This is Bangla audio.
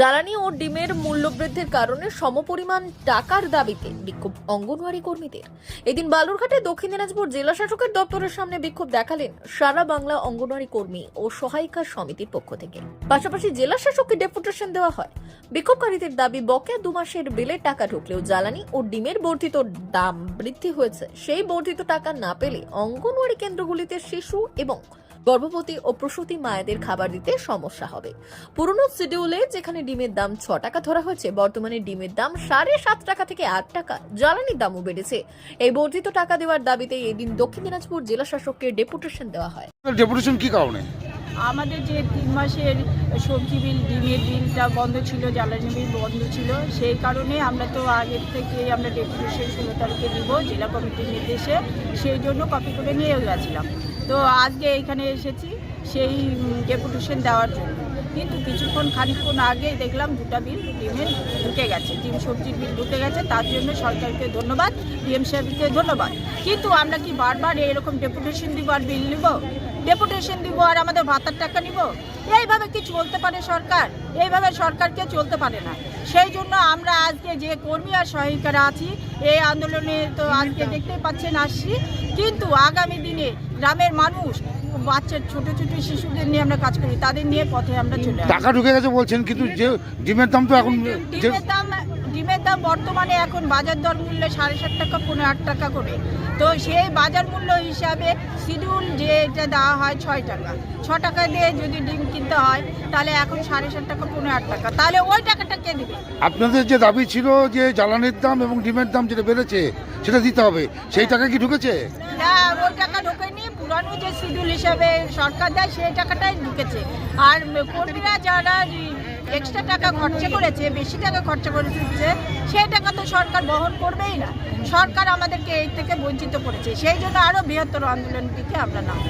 জ্বালানি ও ডিমের মূল্যবৃদ্ধির কারণে সমপরিমাণ টাকার দাবিতে বিক্ষোভ অঙ্গনওয়াড়ি কর্মীদের। এদিন বালুরঘাটে দক্ষিণ দিনাজপুর জেলা শাসকের দপ্তরের সামনে বিক্ষোভ দেখালেন সারা বাংলা অঙ্গনওয়াড়ি কর্মী ও সহায়িকা সমিতির পক্ষ থেকে। পাশাপাশি জেলা শাসককে ডেপুটেশন দেওয়া হয়। বিক্ষোভকারীদের দাবি, বকেয়া দু মাসের বিলের টাকা ঢুকলেও জ্বালানি ও ডিমের বর্ধিত দাম বৃদ্ধি হয়েছে। সেই বর্ধিত টাকা না পেলে অঙ্গনওয়াড়ি কেন্দ্রগুলিতে শিশু এবং গর্ভবতী ও প্রসূতি মায়েদের খাবার দিতে সমস্যা হবে। পুরনো শিডিউলে যেখানে ডিমের দাম ছ টাকা ধরা হয়েছে বর্তমানে ডিমের দাম সাড়ে সাত টাকা থেকে আট টাকা। জ্বালানির দামও বেড়েছে। এই বর্ধিত টাকা দেওয়ার দাবিতে এদিন দক্ষিণ দিনাজপুর জেলা শাসককে ডেপুটেশন দেওয়া হয়। ডেপুটেশন কি কারণে? আমাদের যে তিন মাসের সবজি বিল ডিমের বিলটা বন্ধ ছিল জ্বালানি বিল বন্ধ ছিল সেই কারণে আমরা তো আগের থেকে আমরা ডেপুটেশন ষোলো তারিখে দিব জেলা কমিটির নির্দেশে। সেই জন্য কপি করে নিয়ে গেছিলাম। তো আজকে এইখানে এসেছি সেই ডেপুটেশন দেওয়ার জন্য। কিন্তু কিছুক্ষণ, খানিকক্ষণ আগে দেখলাম দুটা বিল, ডিমের ঢুকে গেছে। ডিম, সবজির বিল ঢুকে গেছে, তার জন্য সরকারকে ধন্যবাদ, ডিএম সাহেবকে ধন্যবাদ। কিন্তু আমরা কি বারবার এরকম ডেপুটেশন দিব আর বিল নিব? ডেপুটেশন দিব আর আমাদের ভাতার টাকা নিব? এইভাবে কি চলতে পারে সরকার? এইভাবে সরকারকে চলতে পারে না। সেই জন্য আমরা যে কর্মী আর সহায়িকারা আছি। এই আন্দোলনে তো আজকে দেখতে পাচ্ছেন আসছি। কিন্তু আগামী দিনে গ্রামের মানুষ বাচ্চার ছোট ছোট শিশুদের নিয়ে আমরা কাজ করি তাদের নিয়ে পথে আমরা চলে টাকা ঢুকে গেছে বলছেন কিন্তু যে ডিমের দাম তো এখন ডিমের দাম ডিমের দাম বর্তমানে এখন বাজার দর মূল্য সাড়ে সাত টাকা পনেরো আট টাকা করে। তো সেই বাজার মূল্য হিসাবে শিডিউল যে এটা দেওয়া হয় ছয় টাকা। ছ টাকা দিয়ে যদি ডিম কিনতে হয় তাহলে এখন সাড়ে সাত টাকা পনেরো আট টাকা। তাহলে ওই টাকাটা কে দেবে? আপনাদের যে দাবি ছিল যে জ্বালানির দাম এবং ডিমের দাম যেটা বেড়েছে সেটা দিতে হবে। সেই টাকা কি ঢুকেছে? না ওই টাকা ঢোকেনি। পুরানো যে শিডিউল হিসাবে সরকার দেয় সেই টাকাটাই ঢুকেছে। আর কর্মীরা যারা এক্সট্রা টাকা খরচা করেছে, বেশি টাকা খরচা করে দিচ্ছে সেই টাকা তো সরকার বহন করবেই না। সরকার আমাদেরকে এই থেকে বঞ্চিত করেছে। সেই জন্য আরও বৃহত্তর আন্দোলন দিকে আমরা নাম